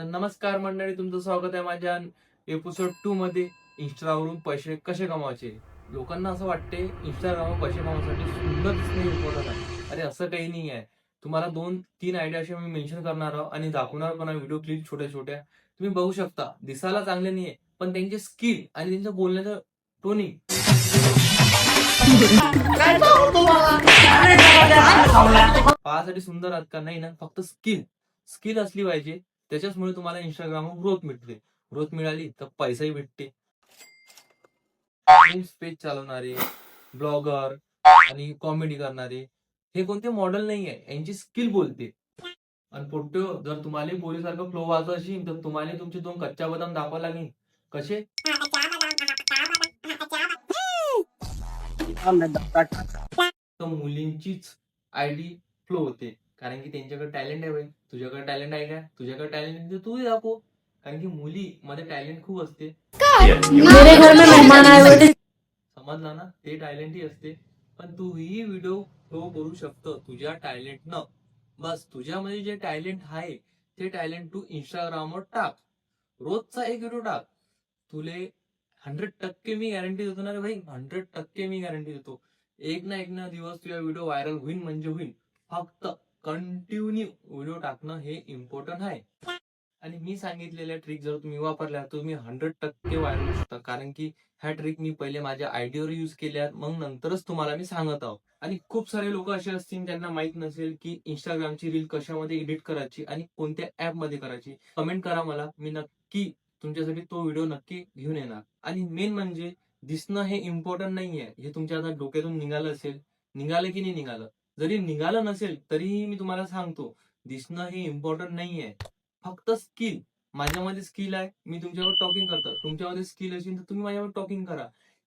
नमस्कार मंडळी तुमचं स्वागत आहे माझ्या एपिसोड टू मध्ये. इंस्टावरून पैसे कसे कमावायचे? लोकांना असं वाटते इंस्टाग्रामवर पैसे कमावण्यासाठी सुंदर दिसणे इम्पॉर्टंट आहे. अरे असं काही नाही आहे. तुम्हाला दोन तीन आयडिया असे मी मेन्शन करणार आहोत आणि दाखवणार पण व्हिडिओ क्लिप छोट्या छोट्या तुम्ही बघू शकता दिसायला चांगले नाहीये पण त्यांचे स्किल आणि त्यांचं बोलण्याचं टोनिंग पाहासाठी सुंदर आहात का नाही ना फक्त स्किल स्किल असली पाहिजे. त्याच्याचमुळे तुम्हाला इंस्टाग्रामवर ग्रोथ मिळते ग्रोथ मिळाली तर पैसाही भेटते. पेज चालवणारे ब्लॉगर आणि कॉमेडी करणारे हे कोणते मॉडेल नाही आहे यांची स्किल बोलते. आणि पोट्यो जर तुम्हाला बोलीसारखं फ्लो वाजत असेल तर तुम्हाला तुमचे दोन कच्चा बदाम दाखवा लागेल. कसे? तर मुलींचीच आयडी फ्लो होते. कारण की त्यांच्याकडे टॅलेंट आहे बाई तुझ्याकडे टॅलेंट आहे का? तुझ्याकडे टॅलेंट तूही दाखव. कारण की मुली मध्ये टॅलेंट खूप असते. समजला ना? ते टॅलेंटही असते. पण तूही व्हिडिओ फ्लो करू शकतो तुझ्या टॅलेंट न बस तुझ्यामध्ये जे टॅलेंट आहे ते टॅलेंट तू इंस्टाग्रामवर टाक. रोजचा एक व्हिडिओ टाक. तुले हंड्रेड टक्के मी गॅरंटी देतो ना रे भाई. हंड्रेड टक्के मी गॅरंटी देतो. एक ना एक ना दिवस तुझा व्हिडिओ व्हायरल होईल म्हणजे होईल फक्त कंटिन्यू व्हिडिओ टाकणं हे इम्पॉर्टंट आहे. आणि मी सांगितलेल्या ट्रिक जर तुम्ही वापरल्या तर तुम्ही हंड्रेड टक्के व्हायरल होऊ शकता. कारण की ह्या ट्रिक मी पहिले माझ्या आयडियावर युज केल्या मग नंतरच तुम्हाला मी सांगत आहोत आणि खूप सारे लोक असे असतील त्यांना माहीत नसेल की इंस्टाग्रामची रील कशामध्ये एडिट करायची आणि कोणत्या ऍपमध्ये करायची. कमेंट करा मला. मी नक्की तुमच्यासाठी तो व्हिडिओ नक्की घेऊन येणार. आणि मेन म्हणजे दिसणं हे इम्पॉर्टंट नाहीये. हे तुमच्या आता डोक्यातून निघालं असेल. निघालं की नाही निघालं? जरी निघालं नसेल तरीही मी तुम्हाला सांगतो दिसणं हे इम्पॉर्टंट आहे फक्त स्किल माझ्यामध्ये स्किल आहे मी तुमच्यावर टॉकिंग करतो. तुमच्यामध्ये स्किल असेल तर तुम्ही माझ्यावर टॉकिंग करा.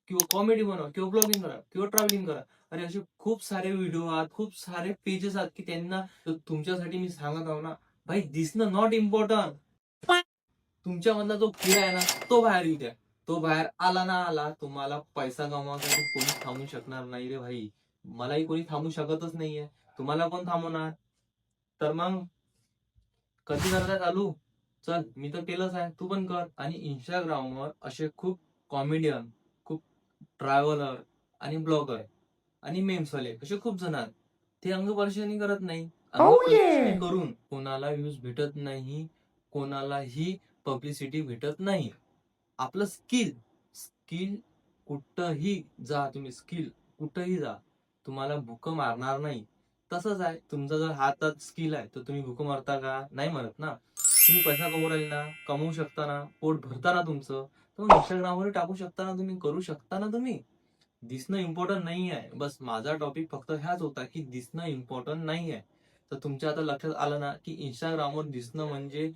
किंवा कॉमेडी बनवा किंवा ब्लॉगिंग करा किंवा ट्रॅव्हलिंग करा. अरे असे खूप सारे व्हिडिओ आहात खूप सारे पेजेस आहेत की त्यांना तुमच्यासाठी मी सांगत आहो ना भाई दिसणं नॉट इम्पॉर्टंट तुमच्यामधला जो खेळ आहे ना तो बाहेर येऊ द्या. तो बाहेर आला ना आला तुम्हाला पैसा कमावण्यासाठी कोणी थांबू शकणार नाही रे भाई. मलाही कोणी थांबू शकतच नाहीये. तुम्हाला कोण थांबवणार? तर मग? कधी करता चालू? चल मी तर केलंच आहे. तू पण कर. आणि इंस्टाग्रामवर असे खूप कॉमेडियन खूप ट्रॅव्हलर आणि ब्लॉगर आणि मेम्सवाले असे खूप जण आहेत. ते अंगपरिशनी करत नाही. अंगपरिशनी करून कोणाला व्ह्यूज भेटत नाही कोणालाही पब्लिसिटी भेटत नाही. आपलं स्किल स्किल कुठंही जा तुम्ही स्किल कुठंही जा. तुम्हाला भूक मारणार नाही. तसंच आहे तुमचा जर हातात स्किल आहे तर तुम्ही भूक मारता का? नाही म्हणत ना. तुम्ही पैसा कमवू राहील ना कमवू शकता ना पोट भरता ना तुमचं तर इंस्टाग्रामवर टाकू शकता ना तुम्ही करू शकता ना तुम्ही. दिसणं इम्पॉर्टंट नाही आहे. बस माझा टॉपिक फक्त ह्याच होता की दिसणं इम्पॉर्टंट नाही आहे. तर तुमच्या आता लक्षात आलं ना की इंस्टाग्रामवर दिसणं म्हणजे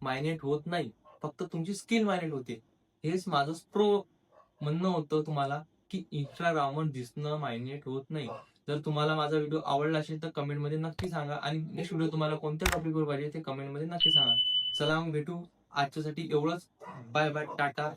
मायनेट होत नाही. फक्त तुमची स्किल मायनेट होते. हेच माझं प्रो म्हणणं होतं तुम्हाला. की इंस्टाग्रामवर दिसणं मायनेट होत नाही. जर तुम्हाला माझा व्हिडिओ आवडला असेल तर कमेंटमध्ये नक्की सांगा. आणि नेक्स्ट व्हिडिओ तुम्हाला कोणत्या टॉपिकवर पाहिजे ते कमेंटमध्ये नक्की सांगा. चला मग भेटू. आजच्यासाठी एवढंच. Bye bye Tata